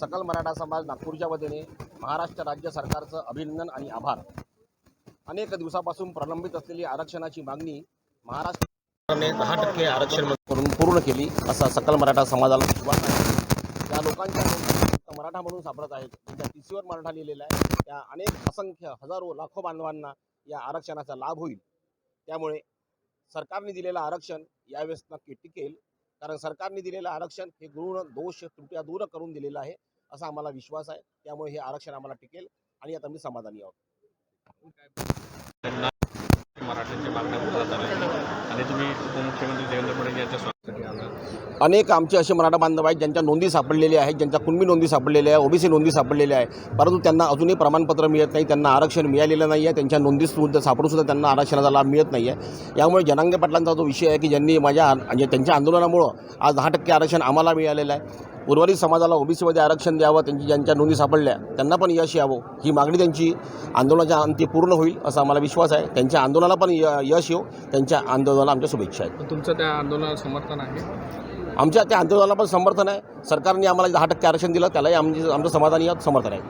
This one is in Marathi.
सकल मराठा समाज नागपूरच्या वतीने महाराष्ट्र राज्य सरकारचं अभिनंदन आणि आभार. अनेक दिवसापासून प्रलंबित असलेली आरक्षणाची मागणी महाराष्ट्र दहा टक्के आरक्षण करून पूर्ण केली असा सकल मराठा समाजाला विश्वास आहे. त्या लोकांच्या मराठा म्हणून सापडत आहेत. त्या टी सीवर मराठा लिहिलेला आहे त्या अनेक असंख्य हजारो लाखो बांधवांना या आरक्षणाचा लाभ होईल. त्यामुळे सरकारने दिलेलं आरक्षण यावेळेस नक्की टिकेल. कारण सरकारने दिलेलं आरक्षण हे गुण दोष त्रुट्या दूर करून दिलेलं आहे असा आम्हाला विश्वास आहे. त्यामुळे हे आरक्षण आम्हाला टिकेल आणि आता मी समाधानी आहोत. त्यांना मराठ्यांच्या मागण्या आणि तुम्ही उपमुख्यमंत्री देवेंद्र फडणवीस यांच्या अनेक आमचे असे मराठा बांधव आहेत ज्यांच्या नोंदी सापडलेल्या आहेत ज्यांच्या कुणबी नोंदी सापडलेल्या आहे ओबीसी नोंदी सापडलेल्या आहे परंतु त्यांना अजूनही प्रमाणपत्र मिळत नाही त्यांना आरक्षण मिळालेलं नाही आहे त्यांच्या नोंदी सुद्धा सापडून सुद्धा त्यांना आरक्षणाचा लाभ मिळत नाही आहे यामुळे जनांगे पाटलांचा जो विषय आहे की ज्यांनी माझ्या म्हणजे त्यांच्या आंदोलनामुळं आज दहा टक्के आरक्षण आम्हाला मिळालेलं आहे. उर्वरित समाजाला ओबीसीमध्ये आरक्षण द्यावं त्यांची ज्यांच्या नोंदी सापडल्या त्यांना पण यश यावं ही मागणी त्यांची आंदोलनाच्या अंती पूर्ण होईल असा आम्हाला विश्वास आहे. त्यांच्या आंदोलनाला पण य यश येऊ त्यांच्या आंदोलनाला आमच्या शुभेच्छा आहेत. तुमचं त्या आंदोलनाला समर्थन आहे. आमच्या त्या आंदोलनाला पण समर्थन आहे. सरकारने आम्हाला दहा टक्के आरक्षण दिलं त्यालाही आमची आमचं समाधानी समर्थन आहे.